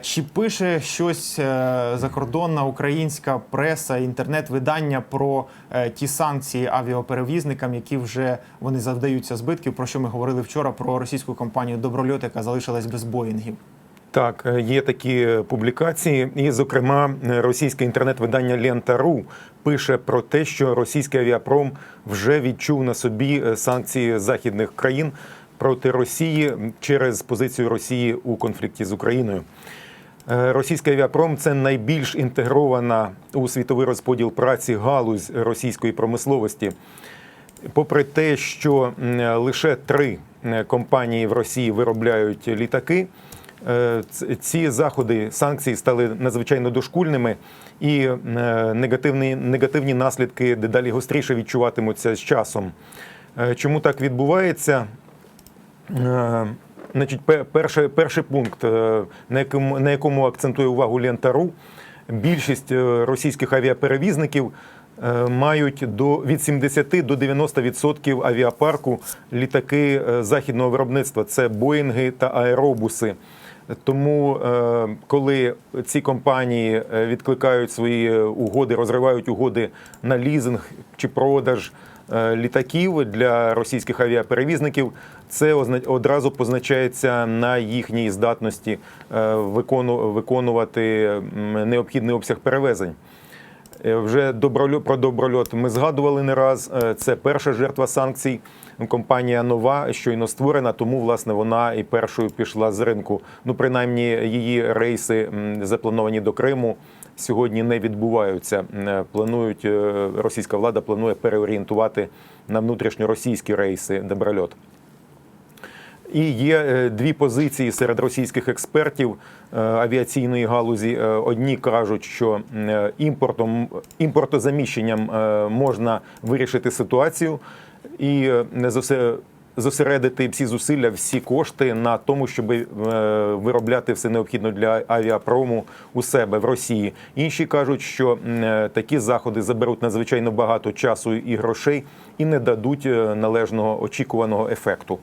Чи пише щось е, закордонна українська преса, інтернет-видання про е, ті санкції авіаперевізникам, які вже вони завдаються збитків? Про що ми говорили вчора про російську компанію Доброльот, яка залишилась без боїнгів? Так, е, є такі публікації, і, зокрема, російське інтернет-видання Лента.ру пише про те, що російський авіапром вже відчув на собі санкції західних країн проти Росії через позицію Росії у конфлікті з Україною. Е, Російський авіапром це найбільш інтегрована у світовий розподіл праці галузь російської промисловості. Попри те, що лише три е, компанії в Росії виробляють літаки, е, ці заходи санкцій стали надзвичайно дошкульними, і негативні, негативні наслідки дедалі гостріше відчуватимуться з часом. Чому так відбувається? Е, Значить, пе- перший, перший пункт, е, на якому, на якому акцентує увагу Лента.ру, більшість е, російських авіаперевізників мають до, від 70 до 90% авіапарку літаки західного виробництва. Це Боїнги та аеробуси. Тому, е, коли ці компанії е, відкликають свої угоди, розривають угоди на лізинг чи продаж е, літаків для російських авіаперевізників, це одразу позначається на їхній здатності е, викону- виконувати необхідний обсяг перевезень. Е, Вже доброльот, про доброльот ми згадували не раз. Е, Це перша жертва санкцій. Компанія нова, щойно створена, тому власне вона і першою пішла з ринку. Ну, принаймні, її рейси заплановані до Криму. Сьогодні не відбуваються. Е, Планують російська влада планує переорієнтувати на внутрішньоросійські рейси доброльот. І є е, дві позиції серед російських експертів е, авіаційної галузі. Е, Одні кажуть, що імпортом імпортозаміщенням можна вирішити ситуацію і не зосе- зосередити всі зусилля, всі кошти на тому, щоб виробляти все необхідне для авіапрому у себе в Росії. Інші кажуть, що такі заходи заберуть надзвичайно багато часу і грошей і не дадуть належного очікуваного ефекту.